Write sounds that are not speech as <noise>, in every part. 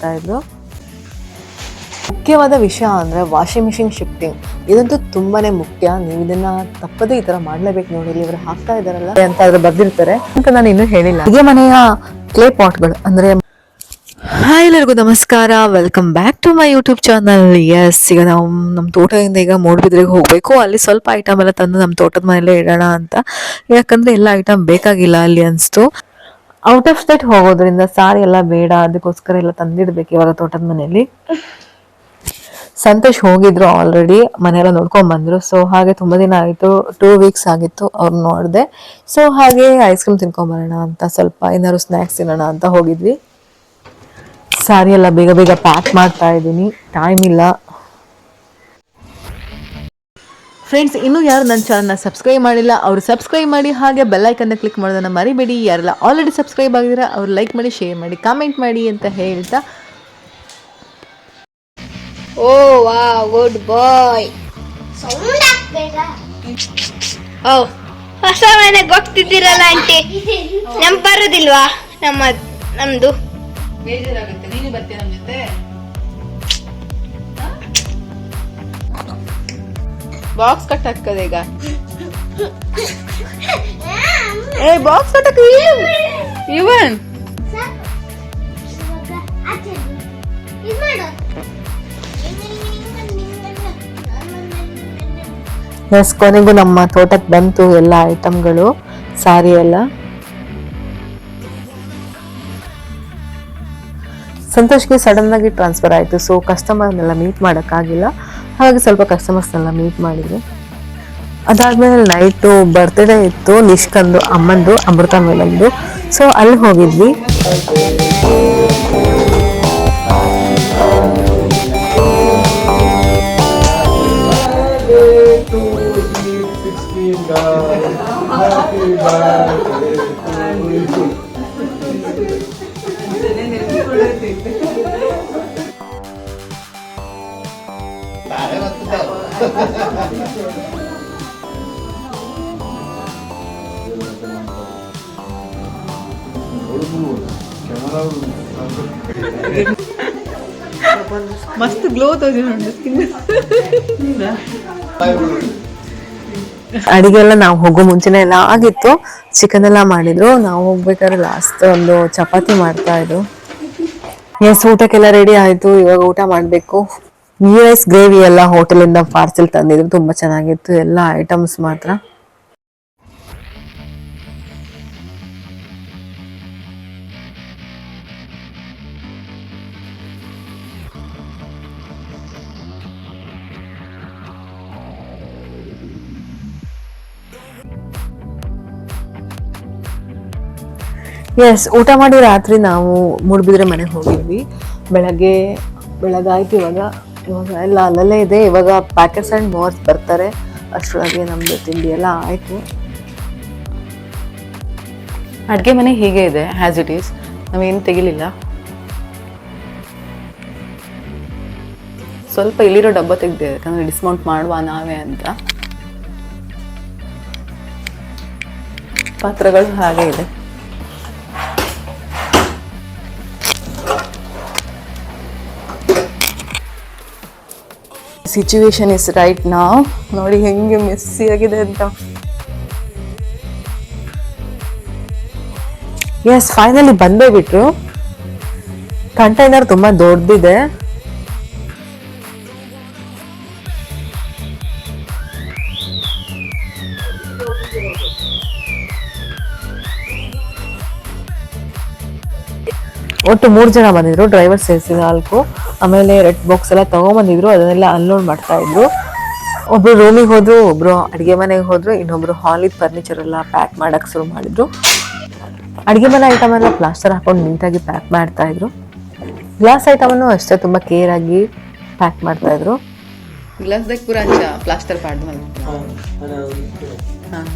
ಮಾಡ್ತಾ ಇದ್ರು. ಮುಖ್ಯವಾದ ವಿಷಯ ಅಂದರೆ ವಾಷಿಂಗ್ ಮಿಷಿನ್ ಶಿಫ್ಟಿಂಗ್ ಇದಂತೂ ತುಂಬಾನೇ ಮುಖ್ಯ. ನೀವು ಇದನ್ನ ತಪ್ಪದೇ ಈ ತರ ಮಾಡ್ಲೇಬೇಕು ನೋಡಿ. ಇವರು ಹಾಕ್ತಾ ಇದ್ದಾರಲ್ಲ. ಅಂತ ಅದ್ರ ಬರ್ದಿರ್ತಾರೆ. ಅಂತ ನಾನು ಇನ್ನೂ ಹೇಳಿಲ್ಲ. ಅಡುಗೆ ಮನೆಯ ಕ್ಲೇ ಪಾಟ್ಗಳು ಅಂದ್ರೆ ಹಾಯ್ ಎಲ್ಲರಿಗೂ ನಮಸ್ಕಾರ. Welcome back to my YouTube channel S ಈಗ ನಾವು ನಮ್ಮ ತೋಟದಿಂದ ಈಗ ಮೂಡ್ಬಿದ್ರಿಗೆ ಹೋಗಬೇಕು. ಅಲ್ಲಿ ಸ್ವಲ್ಪ ಐಟಮ್ ಎಲ್ಲ ತಂದು ನಮ್ಮ ತೋಟದ ಮನೆಯಲ್ಲೇ ಇಡೋಣ ಅಂತ. ಯಾಕಂದ್ರೆ ಎಲ್ಲ ಐಟಮ್ ಬೇಕಾಗಿಲ್ಲ ಅಲ್ಲಿ ಅನಿಸ್ತು. ಔಟ್ ಆಫ್ ಸ್ಟೇಟ್ ಹೋಗೋದ್ರಿಂದ ಸಾರಿ ಎಲ್ಲ ಬೇಡ, ಅದಕ್ಕೋಸ್ಕರ ಎಲ್ಲ ತಂದಿಡ್ಬೇಕು ಇವಾಗ ತೋಟದ ಮನೆಯಲ್ಲಿ. ಸಂತೋಷ್ ಹೋಗಿದ್ರು ಆಲ್ರೆಡಿ ಮನೆಯೆಲ್ಲ ನೋಡ್ಕೊಂಡ್ ಬಂದ್ರು. ಸೊ ಹಾಗೆ ತುಂಬಾ ದಿನ ಆಯ್ತು ಟೂ ವೀಕ್ಸ್ ಆಗಿತ್ತು ಅವ್ರು ನೋಡಿದೆ. ಸೊ ಹಾಗೆ ಐಸ್ ಕ್ರೀಮ್ ತಿನ್ಕೊಂಡ್ ಬರೋಣ ಅಂತ ಸ್ವಲ್ಪ ಏನಾದ್ರು ಸ್ನ್ಯಾಕ್ಸ್ ತಿನ್ನೋಣ ಅಂತ ಹೋಗಿದ್ವಿ. ಸಾರಿ ಎಲ್ಲ ಬೇಗ ಬೇಗ ಪ್ಯಾಕ್ ಮಾಡ್ತಾ ಇದ್ದೀನಿ. ಟೈಮ್ ಇಲ್ಲ. ಫ್ರೆಂಡ್ಸ್ ಇನ್ನೂ ಯಾರು ನನ್ನ ಚಾನಲ್ನ ಸಬ್ಸ್ಕ್ರೈಬ್ ಮಾಡಿಲ್ಲ ಅವರು ಸಬ್ಸ್ಕ್ರೈಬ್ ಮಾಡಿ ಹಾಗೆ ಬೆಲ್ಲೈಕನ್ನ ಕ್ಲಿಕ್ ಮಾಡೋದನ್ನ ಮರಿಬೇಡಿ. ಯಾರೆಲ್ಲ ಆಲ್ರೆಡಿ ಸಬ್ಸ್ಕ್ರೈಬ್ ಆಗಿದ್ರೆ ಅವ್ರು ಲೈಕ್ ಮಾಡಿ ಶೇರ್ ಮಾಡಿ ಕಾಮೆಂಟ್ ಮಾಡಿ ಅಂತ ಹೇಳ್ತಾ. ಓ ವಾ ಗುಡ್ ಬಾಯ್ ಓ ಹೊಸ ಮನೆಗೆ ಹೋಗ್ತಿದ್ದೀರಲ್ಲ ಆಂಟಿ <laughs> ನಮ್ ಬರೋದಿಲ್ವಾ? ನಮ್ಮ ನಮ್ದು. ಬೇಜಾರಾಗುತ್ತೆ. ನೀನು ಬರ್ತೀಯ ನಮ್ಮ ಜೊತೆ? ಬಾಕ್ಸ್ ಕಟ್ ಹಾಕದೆ ಈಗ. <laughs> ಏ ಬಾಕ್ಸ್ ಕಟ್ ಹಾಕ ಇವನ್? ಎಸ್ ಕೊನೆಗೂ ನಮ್ಮ ತೋಟಕ್ಕೆ ಬಂತು ಎಲ್ಲ ಐಟಮ್ಗಳು ಸಾರಿ ಎಲ್ಲ ಸಂತೋಷ್ಗೆ ಸಡನ್ ಆಗಿ ಟ್ರಾನ್ಸ್ಫರ್ ಆಯಿತು ಸೊ ಕಸ್ಟಮರ್ನೆಲ್ಲ ಮೀಟ್ ಮಾಡೋಕ್ಕಾಗಿಲ್ಲ. ಹಾಗಾಗಿ ಸ್ವಲ್ಪ ಕಸ್ಟಮರ್ಸ್ನೆಲ್ಲ ಮೀಟ್ ಮಾಡಿದ್ರು ಅದಾದ್ಮೇಲೆ ನೈಟು ಬರ್ತ್ಡೇ ಇತ್ತು, ನಿಷ್ಕಂದು, ಅಮ್ಮಂದು, ಅಮೃತ ಮೇಲಂದು ಸೊ ಅಲ್ಲಿ ಹೋಗಿದ್ವಿ. ಮಸ್ತ್ ಗ್ಲೋ ಅಡಿಗೆ ಎಲ್ಲ ನಾವು ಹೋಗೋ ಮುಂಚೆನೆ ಎಲ್ಲ ಆಗಿತ್ತು. ಚಿಕನ್ ಎಲ್ಲ ಮಾಡಿದ್ರು. ನಾವು ಹೋಗ್ಬೇಕಾದ್ರೆ ಲಾಸ್ಟ್ ಒಂದು ಚಪಾತಿ ಮಾಡ್ತಾ ಇದ್ರು ಎಸ್ ಊಟಕ್ಕೆಲ್ಲ ರೆಡಿ ಆಯ್ತು. ಇವಾಗ ಊಟ ಮಾಡಬೇಕು. ನ್ಯೂ ರೈಸ್ ಗ್ರೇವಿ ಎಲ್ಲ ಹೋಟೆಲಿಂದ ಪಾರ್ಸೆಲ್ ತಂದಿದ್ರು, ತುಂಬಾ ಚೆನ್ನಾಗಿತ್ತು. ಎಲ್ಲ ಐಟಮ್ಸ್ ಮಾತ್ರ. ಎಸ್ ಊಟ ಮಾಡಿ ರಾತ್ರಿ ನಾವು ಮೂಡ್ಬಿದ್ರೆ ಮನೆಗೆ ಹೋಗಿದ್ವಿ. ಬೆಳಗ್ಗೆ, ಬೆಳಗಾಯ್ತು ಇವಾಗ. ಇವಾಗ ಎಲ್ಲ ಅಲ್ಲಲ್ಲೇ ಇದೆ. ಇವಾಗ ಪ್ಯಾಕೆಟ್ಸ್ ಆ್ಯಂಡ್ ಮೋರ್ಸ್ ಬರ್ತಾರೆ. ಅಷ್ಟರೊಳಗೆ ನಮ್ಮದು ತಿಂಡಿ ಎಲ್ಲ ಆಯಿತು. ಅಡುಗೆ ಮನೆ ಹೀಗೆ ಇದೆ ಹ್ಯಾಸ್ ಇಟ್ ಈಸ್ ನಾವೇನು ತೆಗಿಲಿಲ್ಲ. ಸ್ವಲ್ಪ ಇಲ್ಲಿರೋ ಡಬ್ಬ ತೆಗ್ದೆ, ಯಾಕಂದರೆ ಡಿಸ್ಕೌಂಟ್ ಮಾಡುವ ನಾವೇ ಅಂತ. ಪಾತ್ರಗಳು ಹಾಗೆ ಇದೆ. ಸಿಚುವೇಶನ್ ಇಸ್ ರೈಟ್ ನಾವು ನೋಡಿ ಹೆಂಗೆ ಮೆಸ್ಸಿ ಆಗಿದೆ ಅಂತ. ಎಸ್ ಫೈನಲಿ ಬಂದೇ ಬಿಟ್ರು. ಕಂಟೈನರ್ ತುಂಬಾ ದೊಡ್ಡದಿದೆ ಒಟ್ಟು ಮೂರು ಜನ ಬಂದಿದ್ರು ಡ್ರೈವರ್ ಸೇರಿಸಿ ನಾಲ್ಕು. ಆಮೇಲೆ ರೆಡ್ ಬಾಕ್ಸ್ ಎಲ್ಲ ತಗೊಂಬಂದಿದ್ರು ಅದನ್ನೆಲ್ಲ ಅನ್ಲೋಡ್ ಮಾಡ್ತಾ ಇದ್ರು. ಒಬ್ರು ರೂಮಿಗೆ ಹೋದ್ರು ಒಬ್ರು ಅಡುಗೆ ಮನೆಗೆ ಹೋದ್ರು ಇನ್ನೊಬ್ರು ಹಾಲಿದ್ ಫರ್ನಿಚರ್ ಎಲ್ಲ ಪ್ಯಾಕ್ ಮಾಡಕ್ ಶುರು ಮಾಡಿದ್ರು. ಅಡುಗೆ ಮನೆ ಐಟಮ್ ಎಲ್ಲ ಪ್ಲಾಸ್ಟರ್ ಹಾಕೊಂಡು ನೀಟಾಗಿ ಪ್ಯಾಕ್ ಮಾಡ್ತಾ ಇದ್ರು. ಗ್ಲಾಸ್ ಐಟಮ್ ಅನ್ನು ಅಷ್ಟೇ ತುಂಬಾ ಕೇರ್ ಆಗಿ ಪ್ಯಾಕ್ ಮಾಡ್ತಾ ಇದ್ರು. ಗ್ಲಾಸ್ದಾಗ ಪೂರ ಅಂಚ ಪ್ಲಾಸ್ಟರ್ ಪಾಡ್ ಹಾಂ.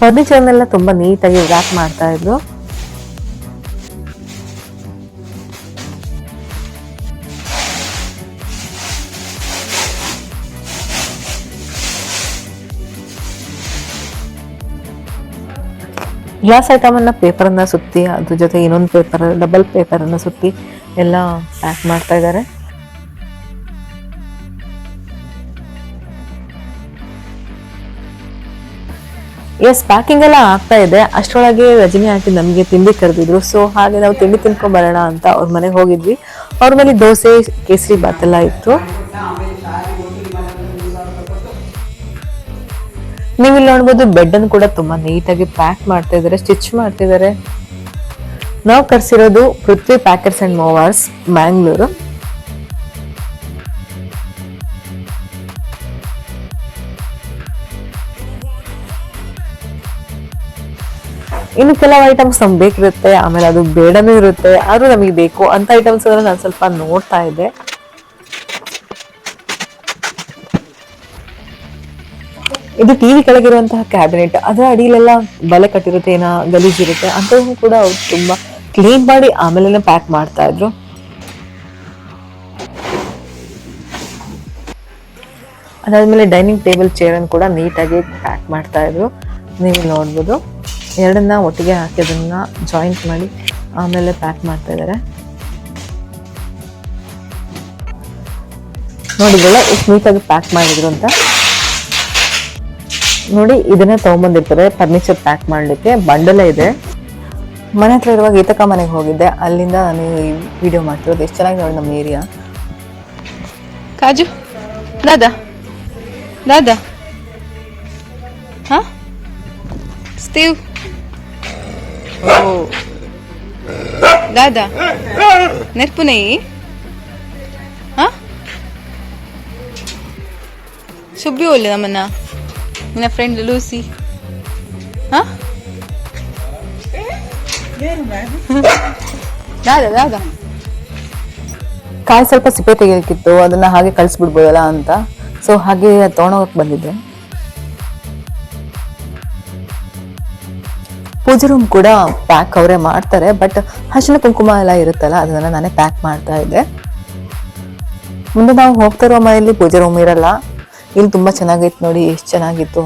ಫರ್ನಿಚರ್ನೆಲ್ಲ ತುಂಬಾ ನೀಟಾಗಿ ರ್ಯಾಪ್ ಮಾಡ್ತಾ ಇದ್ರು. ಗ್ಲಾಸ್ ಐಟಮನ್ನು ಪೇಪರನ್ನು ಸುತ್ತಿ, ಅದ್ರ ಜೊತೆ ಇನ್ನೊಂದು ಪೇಪರ್ ಡಬಲ್ ಪೇಪರನ್ನು ಸುತ್ತಿ ಎಲ್ಲ ಪ್ಯಾಕ್ ಮಾಡ್ತಾ ಇದ್ದಾರೆ. ಎಸ್ ಪ್ಯಾಕಿಂಗ್ ಎಲ್ಲ ಆಗ್ತಾ ಇದೆ. ಅಷ್ಟರೊಳಗೆ ರಜನಿ ಆಂಟಿ ನಮಗೆ ತಿಂಡಿ ಕರೆದಿದ್ರು. ಸೊ ಹಾಗೆ ನಾವು ತಿಂಡಿ ತಿನ್ಕೊಂಡ್ ಬರೋಣ ಅಂತ ಅವ್ರ ಮನೆಗೆ ಹೋಗಿದ್ವಿ. ಅವ್ರ ಮನೆ ದೋಸೆ, ಕೇಸರಿ ಬಾತ್ ಎಲ್ಲ ಇತ್ತು. ನೀವು ಇಲ್ಲಿ ನೋಡ್ಬೋದು ಬೆಡ್ ಅನ್ನು ಕೂಡ ತುಂಬಾ ನೀಟಾಗಿ ಪ್ಯಾಕ್ ಮಾಡ್ತಾ ಇದ್ದಾರೆ ಸ್ಟಿಚ್ ಮಾಡ್ತಿದ್ದಾರೆ ನಾವು ಕರೆಸಿರೋದು Prithvi packers and movers Mangalore ಇನ್ನು ಕೆಲವು ಐಟಮ್ಸ್ ನಮ್ಗೆ ಬೇಕಿರುತ್ತೆ, ಆಮೇಲೆ ಅದು ಬೇಡನೂ ಇರುತ್ತೆ, ಆದರೂ ನಮಗೆ ಬೇಕು ಅಂತ ಐಟಮ್ಸ್ ನಾನು ಸ್ವಲ್ಪ ನೋಡ್ತಾ ಇದ್ದೆ. ಇದು ಟಿವಿ ಕೆಳಗಿರುವಂತಹ ಕ್ಯಾಬಿನೆಟ್ ಅದರ ಅಡಿಲೆಲ್ಲ ಬಲೆ ಕಟ್ಟಿರುತ್ತೆ, ಏನೋ ಗಲೀಜಿರುತ್ತೆ ಅಂಥವು ಕೂಡ ಅವ್ರು ತುಂಬಾ ಕ್ಲೀನ್ ಮಾಡಿ ಆಮೇಲೆ ಪ್ಯಾಕ್ ಮಾಡ್ತಾ ಇದ್ರು. ಅದಾದ್ಮೇಲೆ ಡೈನಿಂಗ್ ಟೇಬಲ್ ಚೇರ್ ಅನ್ನು ಕೂಡ ನೀಟಾಗಿ ಪ್ಯಾಕ್ ಮಾಡ್ತಾ ಇದ್ರು. ನೀವು ನೋಡ್ಬೋದು. ಎರಡನ್ನ ಒಟ್ಟಿಗೆ ಹಾಕಿ ಅದನ್ನ ಜಾಯಿಂಟ್ ಮಾಡಿ ಆಮೇಲೆ ಪ್ಯಾಕ್ ಮಾಡ್ತಾ ಇದ್ದಾರೆ ನೋಡಿದ್ರಲ್ಲ ಎಷ್ಟು ನೀಟಾಗಿ ಪ್ಯಾಕ್ ಮಾಡಿದ್ರು ಅಂತ. ನೋಡಿ, ಇದನ್ನೇ ತಗೊಂಬಂದಿರ್ತಾರೆ ಫರ್ನಿಚರ್ ಪ್ಯಾಕ್ ಮಾಡಲಿಕ್ಕೆ. ಬಂಡಲ ಇದೆ. ಮನೆ ಹತ್ರ ಇರುವಾಗ ಈತಕ ಮನೆಗೆ ಹೋಗಿದ್ದೆ. ಅಲ್ಲಿಂದ ನಾನು ಈ ವಿಡಿಯೋ ಮಾಡ್ತಿರೋದು. ಎಷ್ಟು ಚೆನ್ನಾಗಿ ನೋಡಿ ನಮ್ಮ ಏರಿಯಾ ಕಾಜು ದಾದಾ ದಾದಾ ಹಾ? ಸ್ಟೀವ್? ಓ ದಾದಾ, ನೆರ್ಪು ನೆಯಿ. ಹಾ? ಶುಭ್ರಿ ಒಳ್ಳೆ ನಮ್ಮನ್ನ, ನಿನ್ನ ಫ್ರೆಂಡ್ ಲೂಸಿ. ಹಾ? ದಾದಾ ದಾದಾ. ಕಾಯಿ ಸ್ವಲ್ಪ ಸಿಪ್ಪೆ ತೆಗಿಯೋಕ್ಕಿತ್ತು ಅದನ್ನ ಹಾಗೆ ಕಳಿಸ್ಬಿಡ್ಬೋದಲ್ಲ ಅಂತ. ಸೊ ಹಾಗೆ ತೊಗೊಂಡೋಗಕ್ಕೆ ಬಂದಿದ್ದೆ. ಪೂಜೆ ರೂಮ್ ಕೂಡ ಪ್ಯಾಕ್ ಅವರೇ ಮಾಡ್ತಾರೆ ಬಟ್ ಹಸಿನ ಕುಂಕುಮ ಎಲ್ಲ ಇರುತ್ತಲ್ಲ ಅದನ್ನ ನಾನೇ ಪ್ಯಾಕ್ ಮಾಡ್ತಾ ಇದ್ದೆ. ಮುಂದೆ ನಾವು ಹೋಗ್ತಾ ಇರೋ ಮನೆಯಲ್ಲಿ ಪೂಜೆ ರೂಮ್ ಇರಲ್ಲ. ಇಲ್ಲಿ ತುಂಬಾ ಚೆನ್ನಾಗಿತ್ತು ನೋಡಿ, ಎಷ್ಟು ಚೆನ್ನಾಗಿತ್ತು.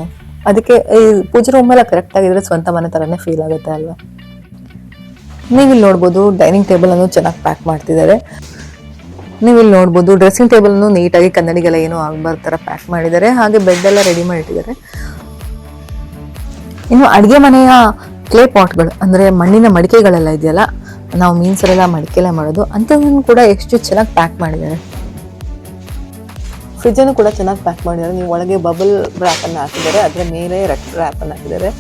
ಅದಕ್ಕೆ ಈ ಪೂಜೆ ರೂಮ್ ಎಲ್ಲ ಕರೆಕ್ಟ್ ಆಗಿದ್ರೆ ಸ್ವಂತ ಮನೆ ತರನೇ ಫೀಲ್ ಆಗುತ್ತೆ ಅಲ್ವಾ. ನೀವು ಇಲ್ಲಿ ನೋಡ್ಬೋದು ಡೈನಿಂಗ್ ಟೇಬಲ್ ಅನ್ನು ಚೆನ್ನಾಗಿ ಪ್ಯಾಕ್ ಮಾಡ್ತಿದ್ದಾರೆ. ನೀವು ಇಲ್ಲಿ ನೋಡ್ಬೋದು ಡ್ರೆಸ್ಸಿಂಗ್ ಟೇಬಲ್ ಅನ್ನು ನೀಟಾಗಿ ಕನ್ನಡಿಗೆಲ್ಲ ಏನೂ ಆಗಬಾರ್ದು ಥರ ಪ್ಯಾಕ್ ಮಾಡಿದ್ದಾರೆ. ಹಾಗೆ ಬೆಡ್ ಎಲ್ಲ ರೆಡಿ ಮಾಡಿಟ್ಟಿದ್ದಾರೆ. ಇನ್ನು ಅಡುಗೆ ಮನೆಯ ಕ್ಲೇ ಪಾಟ್ಗಳು ಅಂದರೆ ಮಣ್ಣಿನ ಮಡಿಕೆಗಳೆಲ್ಲ ಇದೆಯಲ್ಲ, ನಾವು ಮೀನ್ಸರೆಲ್ಲ ಮಡಿಕೆಲ್ಲ ಮಾಡೋದು ಅಂಥದನ್ನು ಕೂಡ ಎಷ್ಟು ಚೆನ್ನಾಗಿ ಪ್ಯಾಕ್ ಮಾಡಿದ್ದಾರೆ. ಫ್ರಿಜ್ಜನ್ನು ಕೂಡ ಚೆನ್ನಾಗಿ ಪ್ಯಾಕ್ ಮಾಡಿದ್ದಾರೆ. ನೀವು ಒಳಗೆ ಬಬಲ್ ರ್ಯಾಪನ್ನು ಹಾಕಿದ್ದಾರೆ ಅದರ ಮೇಲೆ ರೆಕ್ಟ್ ರ್ಯಾಪನ್ನು ಹಾಕಿದ್ದಾರೆ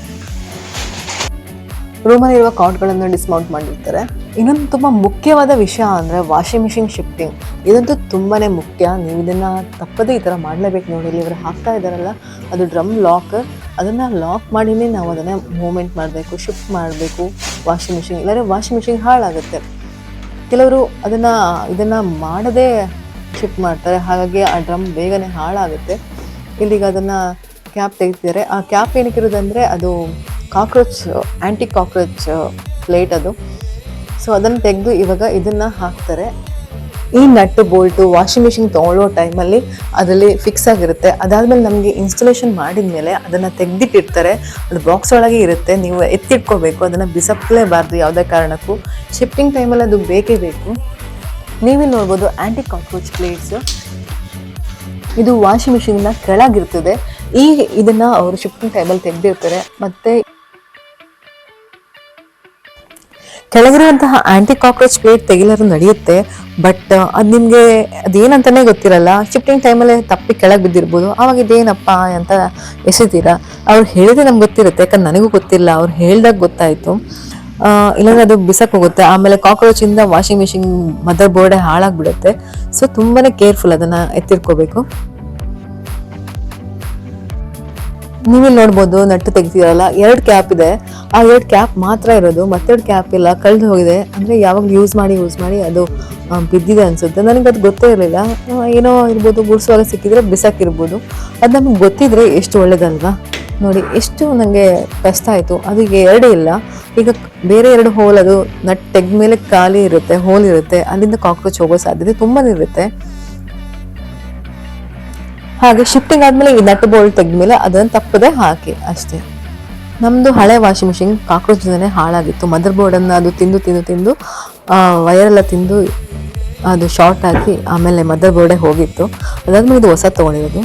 ರೂಮಲ್ಲಿ ಇರುವ ಕಾಟ್ಗಳನ್ನು ಡಿಸ್ಮೌಂಟ್ ಮಾಡಿರ್ತಾರೆ. ಇನ್ನೊಂದು ತುಂಬ ಮುಖ್ಯವಾದ ವಿಷಯ ಅಂದರೆ ವಾಷಿಂಗ್ ಮಿಷಿನ್ ಶಿಫ್ಟಿಂಗ್ ಇದಂತೂ ತುಂಬಾ ಮುಖ್ಯ. ನೀವು ಇದನ್ನು ತಪ್ಪದೇ ಈ ಥರ ಮಾಡಲೇಬೇಕು ನೋಡಿ. ಇಲ್ಲಿ ಇವರು ಹಾಕ್ತಾ ಇದ್ದಾರಲ್ಲ, ಅದು ಡ್ರಮ್ ಲಾಕ್ ಅದನ್ನು ಲಾಕ್ ಮಾಡಿನೇ ನಾವು ಅದನ್ನು ಮೂವ್ಮೆಂಟ್ ಮಾಡಬೇಕು ಶಿಫ್ಟ್ ಮಾಡಬೇಕು ವಾಷಿಂಗ್ ಮಿಷಿನ್ ಇಲ್ಲಾಂದರೆ ವಾಷಿಂಗ್ ಮಿಷಿನ್ ಹಾಳಾಗುತ್ತೆ. ಕೆಲವರು ಅದನ್ನು, ಇದನ್ನು ಮಾಡದೇ ಶಿಫ್ಟ್ ಮಾಡ್ತಾರೆ. ಹಾಗಾಗಿ ಆ ಡ್ರಮ್ ಬೇಗನೆ ಹಾಳಾಗುತ್ತೆ. ಇಲ್ಲಿಗ ಅದನ್ನು ಕ್ಯಾಪ್ ತೆಗಿತಿದ್ದಾರೆ ಆ ಕ್ಯಾಪ್ ಏನಕ್ಕಿರೋದಂದರೆ ಅದು ಕಾಕ್ರೋಚ್ ಆ್ಯಂಟಿ ಕಾಕ್ರೋಚ್ ಪ್ಲೇಟ್ ಅದು. ಸೊ ಅದನ್ನು ತೆಗೆದು ಇವಾಗ ಇದನ್ನು ಹಾಕ್ತಾರೆ. ಈ ನಟ್ಟು ಬೋಲ್ಟು ವಾಷಿಂಗ್ ಮಿಷಿನ್ ತೊಗೊಳ್ಳೋ ಟೈಮಲ್ಲಿ ಅದರಲ್ಲಿ ಫಿಕ್ಸ್ ಆಗಿರುತ್ತೆ. ಅದಾದಮೇಲೆ ನಮಗೆ ಇನ್ಸ್ಟಾಲೇಷನ್ ಮಾಡಿದ ಮೇಲೆ ಅದನ್ನು ತೆಗೆದಿಟ್ಟಿರ್ತಾರೆ. ಅದು ಬಾಕ್ಸ್ ಒಳಗೆ ಇರುತ್ತೆ. ನೀವು ಎತ್ತಿಟ್ಕೋಬೇಕು. ಅದನ್ನು ಬಿಸಪ್ಲೇಬಾರ್ದು ಯಾವುದೇ ಕಾರಣಕ್ಕೂ. ಶಿಫ್ಟಿಂಗ್ ಟೈಮಲ್ಲಿ ಅದು ಬೇಕೇ ಬೇಕು. ನೀವಿಲ್ಲಿ ನೋಡ್ಬೋದು ಆ್ಯಂಟಿ ಕಾಕ್ರೋಚ್ ಪ್ಲೇಟ್ಸು ಇದು ವಾಷಿಂಗ್ ಮಿಷಿನ್ನ ಕೆಳಗಿರ್ತದೆ. ಈ ಇದನ್ನು ಅವರು ಶಿಫ್ಟಿಂಗ್ ಟೈಮಲ್ಲಿ ತೆಗೆದಿರ್ತಾರೆ. ಮತ್ತೆ ಕೆಳಗಿರುವಂತಹ ಆಂಟಿ ಕಾಕ್ರೋಚ್ ಪ್ಲೇಟ್ ತೆಗಿಲಾರು ನಡೆಯುತ್ತೆ ಬಟ್ ಅದು ನಿಮಗೆ ಅದೇನಂತಾನೆ ಗೊತ್ತಿರಲ್ಲ. ಶಿಫ್ಟಿಂಗ್ ಟೈಮಲ್ಲೇ ತಪ್ಪಿ ಕೆಳಗೆ ಬಿದ್ದಿರ್ಬೋದು. ಆವಾಗ ಇದೇನಪ್ಪ ಅಂತ ಎಸಿತೀರಾ? ಅವ್ರು ಹೇಳಿದ್ರೆ ನಮ್ಗೆ ಗೊತ್ತಿರುತ್ತೆ, ಯಾಕಂದ್ರೆ ನನಗೂ ಗೊತ್ತಿಲ್ಲ. ಅವ್ರು ಹೇಳ್ದಾಗ ಗೊತ್ತಾಯಿತು. ಇಲ್ಲಾಂದ್ರೆ ಅದು ಬಿಸಕ್ ಹೋಗುತ್ತೆ. ಆಮೇಲೆ ಕಾಕ್ರೋಚಿಂದ ವಾಷಿಂಗ್ ಮಿಷಿನ್ ಮದರ್ ಬೋರ್ಡೇ ಹಾಳಾಗ್ಬಿಡುತ್ತೆ. ಸೊ ತುಂಬಾ ಕೇರ್ಫುಲ್ ಅದನ್ನು ಎತ್ತಿರ್ಕೋಬೇಕು. ನೀವಿಲ್ಲಿ ನೋಡ್ಬೋದು, ನಟ್ಟು ತೆಗಿತೀರಲ್ಲ ಎರಡು ಕ್ಯಾಪ್ ಇದೆ. ಆ ಎರಡು ಕ್ಯಾಪ್ ಮಾತ್ರ ಇರೋದು, ಮತ್ತೆರಡು ಕ್ಯಾಪ್ ಇಲ್ಲ, ಕಳೆದು ಹೋಗಿದೆ. ಅಂದರೆ ಯಾವಾಗ ಯೂಸ್ ಮಾಡಿ ಯೂಸ್ ಮಾಡಿ ಅದು ಬಿದ್ದಿದೆ ಅನಿಸುತ್ತೆ. ನನಗೆ ಅದು ಗೊತ್ತೇ ಇರಲಿಲ್ಲ. ಏನೋ ಇರ್ಬೋದು, ಗುಡ್ಸುವಾಗ ಸಿಕ್ಕಿದ್ರೆ ಬಿಸಾಕಿರ್ಬೋದು. ಅದು ನಮಗೆ ಗೊತ್ತಿದ್ರೆ ಎಷ್ಟು ಒಳ್ಳೇದಲ್ವಾ? ನೋಡಿ, ಎಷ್ಟು ನನಗೆ ಕಷ್ಟ ಆಯಿತು. ಅದು ಈಗ ಎರಡು ಇಲ್ಲ. ಈಗ ಬೇರೆ ಎರಡು ಹೋಲ್ ಅದು ನಟ್ ತೆಗ್ ಮೇಲೆ ಖಾಲಿ ಇರುತ್ತೆ ಹೋಲ್ ಇರುತ್ತೆ. ಅಲ್ಲಿಂದ ಕಾಕ್ರೋಚ್ ಹೋಗೋ ಸಾಧ್ಯತೆ ತುಂಬಾ ಇರುತ್ತೆ. ಹಾಗೆ ಶಿಫ್ಟಿಂಗ್ ಆದ್ಮೇಲೆ ಈ ನಟ್ ಬೋಲ್ಟ್ ತೆಗ್ದ್ಮೇಲೆ ಅದನ್ನು ತಪ್ಪದೆ ಹಾಕಿ, ಅಷ್ಟೇ. ನಮ್ಮದು ಹಳೆ ವಾಷಿಂಗ್ ಮಿಷಿನ್ ಕಾಕ್ರೋಚ್ದಿಂದನೇ ಹಾಳಾಗಿತ್ತು. ಮದರ್ ಬೋರ್ಡನ್ನು ಅದು ತಿಂದು ತಿಂದು ತಿಂದು ವಯರೆಲ್ಲ ತಿಂದು ಅದು ಶಾರ್ಟ್ ಆಗಿ ಆಮೇಲೆ ಮದರ್ ಬೋರ್ಡೇ ಹೋಗಿತ್ತು. ಅದಾದ್ಮೇಲೆ ಇದು ಹೊಸ ತೊಗೊಂಡಿರೋದು.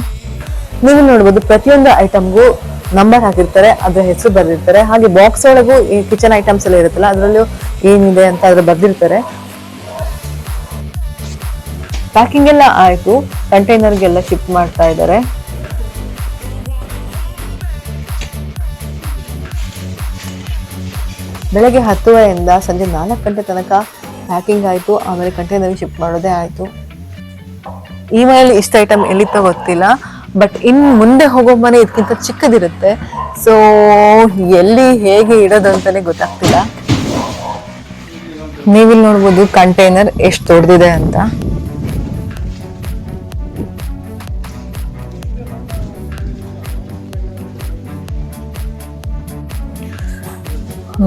ನೀವು ನೋಡ್ಬೋದು ಪ್ರತಿಯೊಂದು ಐಟಮ್ಗೂ ನಂಬರ್ ಹಾಕಿರ್ತಾರೆ, ಅದರ ಹೆಸರು ಬರೆದಿರ್ತಾರೆ. ಹಾಗೆ ಬಾಕ್ಸ್ ಒಳಗೂ ಈ ಕಿಚನ್ ಐಟಮ್ಸ್ ಎಲ್ಲ ಇರುತ್ತಲ್ಲ, ಅದರಲ್ಲೂ ಏನಿದೆ ಅಂತ ಅದ್ರ ಬರ್ದಿರ್ತಾರೆ. ಪ್ಯಾಕಿಂಗ್ ಎಲ್ಲ ಆಯ್ತು. ಕಂಟೈನರ್ಗೆಲ್ಲ ಶಿಫ್ಟ್ ಮಾಡ್ತಾ ಇದ್ದಾರೆ. ಬೆಳಗ್ಗೆ ಹತ್ತುವರೆಯಿಂದ ಸಂಜೆ ನಾಲ್ಕು ಗಂಟೆ ತನಕ ಪ್ಯಾಕಿಂಗ್ ಆಯಿತು. ಆಮೇಲೆ ಕಂಟೈನರ್ಗೆ ಶಿಫ್ಟ್ ಮಾಡೋದೇ ಆಯಿತು. ಈ ಮನೆಯಲ್ಲಿ ಇಷ್ಟು ಐಟಮ್ ಎಲ್ಲಿತ್ತ ಗೊತ್ತಿಲ್ಲ. ಬಟ್ ಇನ್ನು ಮುಂದೆ ಹೋಗೋ ಮನೆ ಇದಕ್ಕಿಂತ ಚಿಕ್ಕದಿರುತ್ತೆ. ಸೊ ಎಲ್ಲಿ ಹೇಗೆ ಇಡೋದು ಅಂತಲೇ ಗೊತ್ತಾಗ್ತಿಲ್ಲ. ನೀವಿಲ್ಲಿ ನೋಡ್ಬೋದು ಕಂಟೈನರ್ ಎಷ್ಟು ದೊಡ್ಡದಿದೆ ಅಂತ.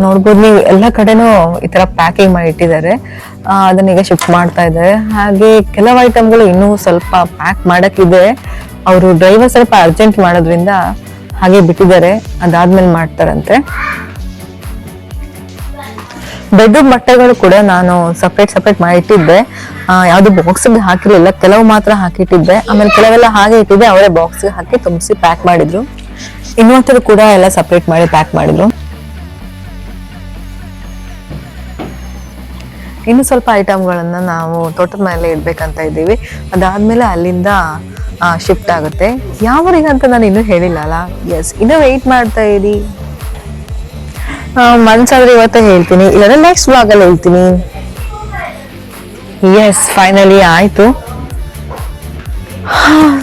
ನೋಡ್ಬೋದು, ನೀವು ಎಲ್ಲ ಕಡೆನೂ ಈ ತರ ಪ್ಯಾಕಿಂಗ್ ಮಾಡಿ ಇಟ್ಟಿದ್ದಾರೆ ಅದನ್ನ ಈಗ ಶಿಫ್ಟ್ ಮಾಡ್ತಾ ಇದ್ದಾರೆ. ಹಾಗೆ ಕೆಲವು ಐಟಮ್ಗಳು ಇನ್ನೂ ಸ್ವಲ್ಪ ಪ್ಯಾಕ್ ಮಾಡೋಕ್ಕಿದೆ. ಅವರು ಡ್ರೈವರ್ ಸ್ವಲ್ಪ ಅರ್ಜೆಂಟ್ ಮಾಡೋದ್ರಿಂದ ಹಾಗೆ ಬಿಟ್ಟಿದ್ದಾರೆ. ಅದಾದ್ಮೇಲೆ ಮಾಡ್ತಾರಂತೆ. ಬೆಡ್ ಬಟ್ಟೆಗಳು ಕೂಡ ನಾನು ಸಪ್ರೇಟ್ ಸಪ್ರೇಟ್ ಮಾಡಿ ಇಟ್ಟಿದ್ದೆ ಯಾವ್ದು ಬಾಕ್ಸ್ಗೆ ಹಾಕಿರ್ಲಿಲ್ಲ. ಕೆಲವು ಮಾತ್ರ ಹಾಕಿಟ್ಟಿದ್ದೆ. ಆಮೇಲೆ ಕೆಲವೆಲ್ಲ ಹಾಗೆ ಇಟ್ಟಿದ್ದೆ. ಅವರೇ ಬಾಕ್ಸ್ಗೆ ಹಾಕಿ ತುಂಬಿಸಿ ಪ್ಯಾಕ್ ಮಾಡಿದ್ರು. ಇನ್ವರ್ಟರ್ ಕೂಡ ಎಲ್ಲ ಸಪ್ರೇಟ್ ಮಾಡಿ ಪ್ಯಾಕ್ ಮಾಡಿದ್ರು. ಇನ್ನು ಸ್ವಲ್ಪ ಐಟಮ್ಗಳನ್ನ ನಾವು ತೋಟದ ಮೇಲೆ ಇಡ್ಬೇಕಂತ ಇದ್ದೀವಿ. ಅದಾದ್ಮೇಲೆ ಅಲ್ಲಿಂದ ಶಿಫ್ಟ್ ಆಗುತ್ತೆ. ಯಾವರಿಗೆ ಅಂತ ನಾನು ಇನ್ನೂ ಹೇಳಿಲ್ಲ ಅಲ್ಲ? ಎಸ್ ಇನ್ನು ವೆಯ್ಟ್ ಮಾಡ್ತಾ ಇರಿ. ಮನ್ಸಾದ್ರೆ ಇವತ್ತೇ ಹೇಳ್ತೀನಿ. ಇಲ್ಲಾಂದ್ರೆ ನೆಕ್ಸ್ಟ್ ಬ್ಲಾಗಲ್ಲಿ ಹೇಳ್ತೀನಿ. ಎಸ್ ಫೈನಲಿ ಆಯ್ತು.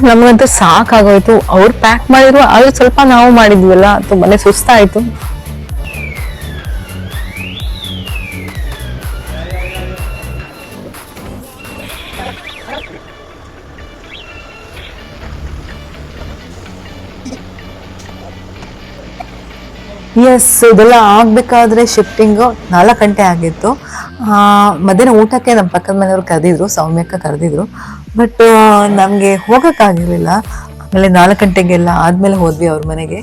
ನಮಗಂತೂ ಸಾಕಾಗೋಯ್ತು. ಅವ್ರು ಪ್ಯಾಕ್ ಮಾಡಿದ್ರು, ಆದ್ರೆ ಸ್ವಲ್ಪ ನಾವು ಮಾಡಿದ್ವಲ್ಲ, ತುಂಬಾನೇ ಸುಸ್ತಾಯ್ತು. ಎಸ್ ಇದೆಲ್ಲ ಆಗಬೇಕಾದ್ರೆ ಶಿಫ್ಟಿಂಗು ನಾಲ್ಕು ಗಂಟೆ ಆಗಿತ್ತು. ಮಧ್ಯಾಹ್ನ ಊಟಕ್ಕೆ ನಮ್ಮ ಪಕ್ಕದ ಮನೆಯವ್ರು ಕರೆದಿದ್ರು, ಸೌಮ್ಯಕ್ಕ ಕರೆದಿದ್ರು. ಬಟ್ ನಮಗೆ ಹೋಗೋಕ್ಕಾಗಿರಲಿಲ್ಲ ಆಮೇಲೆ ನಾಲ್ಕು ಗಂಟೆಗೆಲ್ಲ ಆದಮೇಲೆ ಹೋದ್ವಿ ಅವ್ರ ಮನೆಗೆ.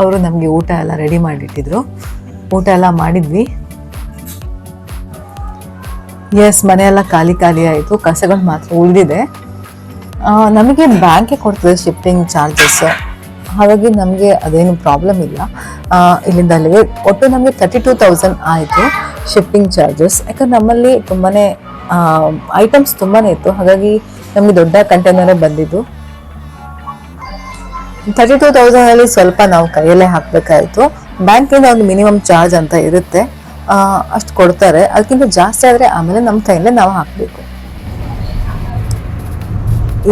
ಅವರು ನಮಗೆ ಊಟ ಎಲ್ಲ ರೆಡಿ ಮಾಡಿಟ್ಟಿದ್ರು. ಊಟ ಎಲ್ಲ ಮಾಡಿದ್ವಿ. ಎಸ್ ಮನೆಯೆಲ್ಲ ಖಾಲಿ ಖಾಲಿ ಆಯಿತು. ಕಸಗಳು ಮಾತ್ರ ಉಳಿದಿದೆ. ನಮಗೆ ಬ್ಯಾಂಕೇ ಕೊಡ್ತದೆ ಶಿಫ್ಟಿಂಗ್ ಚಾರ್ಜಸ್ ಹಾಗಾಗಿ ನಮಗೆ ಅದೇನು ಪ್ರಾಬ್ಲಮ್ ಇಲ್ಲ. ಇಲ್ಲಿಂದ ಅಲ್ಲಿಗೆ ಒಟ್ಟು ನಮಗೆ ತರ್ಟಿ ಟೂ ತೌಸಂಡ್ ಆಯಿತು ಶಿಪ್ಪಿಂಗ್ ಚಾರ್ಜಸ್ ಯಾಕಂದ್ರೆ ನಮ್ಮಲ್ಲಿ ತುಂಬಾ ಐಟಮ್ಸ್ ತುಂಬಾ ಇತ್ತು. ಹಾಗಾಗಿ ನಮಗೆ ದೊಡ್ಡ ಕಂಟೈನರೇ ಬಂದಿದ್ದು. ತರ್ಟಿ ಟೂ ತೌಸಂಡಲ್ಲಿ ಸ್ವಲ್ಪ ನಾವು ಕೈಯಲ್ಲೇ ಹಾಕಬೇಕಾಯಿತು. ಬ್ಯಾಂಕಿಂದ ಒಂದು ಮಿನಿಮಮ್ ಚಾರ್ಜ್ ಅಂತ ಇರುತ್ತೆ. ಅಷ್ಟು ಕೊಡ್ತಾರೆ. ಅದಕ್ಕಿಂತ ಜಾಸ್ತಿ ಆದರೆ ಆಮೇಲೆ ನಮ್ಮ ಕೈಯಲ್ಲೇ ನಾವು ಹಾಕಬೇಕು.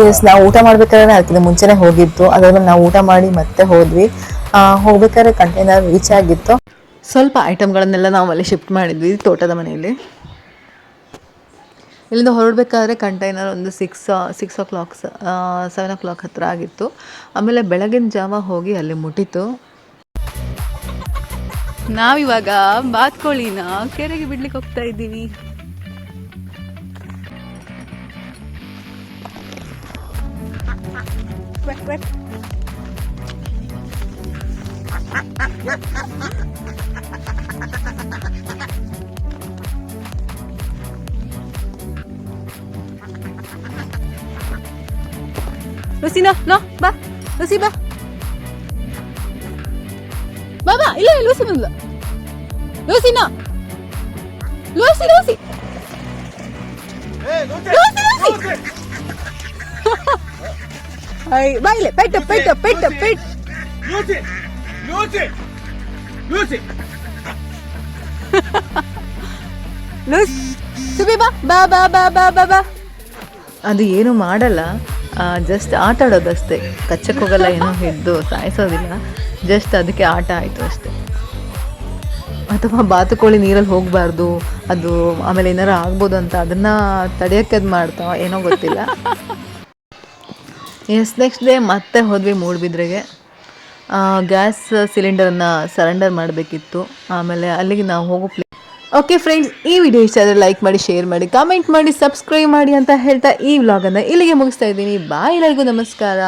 ಎಸ್ ನಾವು ಊಟ ಮಾಡ್ಬೇಕಾದ್ರೆ ಅದಕ್ಕಿಂತ ಮುಂಚೆನೆ ಹೋಗಿತ್ತು ಅದ್ರಲ್ಲಿ ನಾವು ಊಟ ಮಾಡಿ ಮತ್ತೆ ಹೋದ್ವಿ. ಆ, ಹೋಗ್ಬೇಕಾದ್ರೆ ಕಂಟೈನರ್ ರೀಚ್ ಆಗಿತ್ತು. ಸ್ವಲ್ಪ ಐಟಮ್ಗಳನ್ನೆಲ್ಲ ನಾವು ಅಲ್ಲಿ ಶಿಫ್ಟ್ ಮಾಡಿದ್ವಿ ತೋಟದ ಮನೆಯಲ್ಲಿ. ಇಲ್ಲಿಂದ ಹೊರಡ್ಬೇಕಾದ್ರೆ ಕಂಟೈನರ್ ಒಂದು six six o'clock seven o'clock ಹತ್ರ ಆಗಿತ್ತು. ಆಮೇಲೆ ಬೆಳಗಿನ ಜಾವ ಹೋಗಿ ಅಲ್ಲಿ ಮುಟ್ಟಿತ್ತು. ನಾವಿವಾಗ ಬಾತ್ಕೋಳಿನ ಕೆರೆಗೆ ಬಿಡ್ಲಿಕ್ಕೆ ಹೋಗ್ತಾ ಇದ್ದೀವಿ. ಲೂಸಿನಾ ನೋ ಬಾ ಲೂಸಿ ಬಾ ಬಾ ಬಾ ಇಲ್ಲ ಲೂಸಿ ಬಂದ್ಲ ಲೂಸಿನಾ ಲೂಸಿ ಲೂಸಿ ಲೂಸಿ ಲೂಸಿ ಇಲ್ಲೇ ಪೆಟ್ಟು ಪೆಟ್ಟು ಪೆಟ್ಟು ಪೆಟ್ಟು Lucy! Lucy! Lucy! ಲೂಸ್ ಸುಬಿ ಬಾ ಬಾ ಬಾ ಬಾ ಬಾ ಬಾ ಬಾ ಅದು ಏನು ಮಾಡಲ್ಲ ಜಸ್ಟ್ ಆಟ ಆಡೋದಷ್ಟೇ ಕಚ್ಚಕ್ಕೆ ಹೋಗಲ್ಲ ಏನೋ ಹಿಡ್ದು ಸಾಯಿಸೋದಿಲ್ಲ ಜಸ್ಟ್ ಅದಕ್ಕೆ ಆಟ ಆಯಿತು ಅಷ್ಟೇ ಅಥವಾ ಬಾತುಕೋಳಿ ನೀರಲ್ಲಿ ಹೋಗಬಾರ್ದು ಅದು ಆಮೇಲೆ ಏನಾರು ಆಗ್ಬೋದು ಅಂತ ಅದನ್ನು ತಡೆಯೋಕ್ಕೆ ಅದು ಮಾಡ್ತಾವ ಏನೋ ಗೊತ್ತಿಲ್ಲ ಎಸ್ ನೆಕ್ಸ್ಟ್ ಡೇ ಮತ್ತೆ ಹೋದ್ವಿ ಮೂಡ್ಬಿದ್ರೆಗೆ. ಗ್ಯಾಸ್ ಸಿಲಿಂಡರನ್ನು ಸರೆಂಡರ್ ಮಾಡಬೇಕಿತ್ತು. ಆಮೇಲೆ ಅಲ್ಲಿಗೆ ನಾವು ಹೋಗೋ ಪ್ಲೇ ಓಕೆ ಫ್ರೆಂಡ್ಸ್ ಈ ವಿಡಿಯೋ ಇಷ್ಟ ಆದರೆ ಲೈಕ್ ಮಾಡಿ ಶೇರ್ ಮಾಡಿ ಕಾಮೆಂಟ್ ಮಾಡಿ ಸಬ್ಸ್ಕ್ರೈಬ್ ಮಾಡಿ ಅಂತ ಹೇಳ್ತಾ ಈ ವ್ಲಾಗನ್ನು ಇಲ್ಲಿಗೆ ಮುಗಿಸ್ತಾ ಇದ್ದೀನಿ. ಬಾಯ್ ಎಲ್ಲರಿಗೂ, ನಮಸ್ಕಾರ.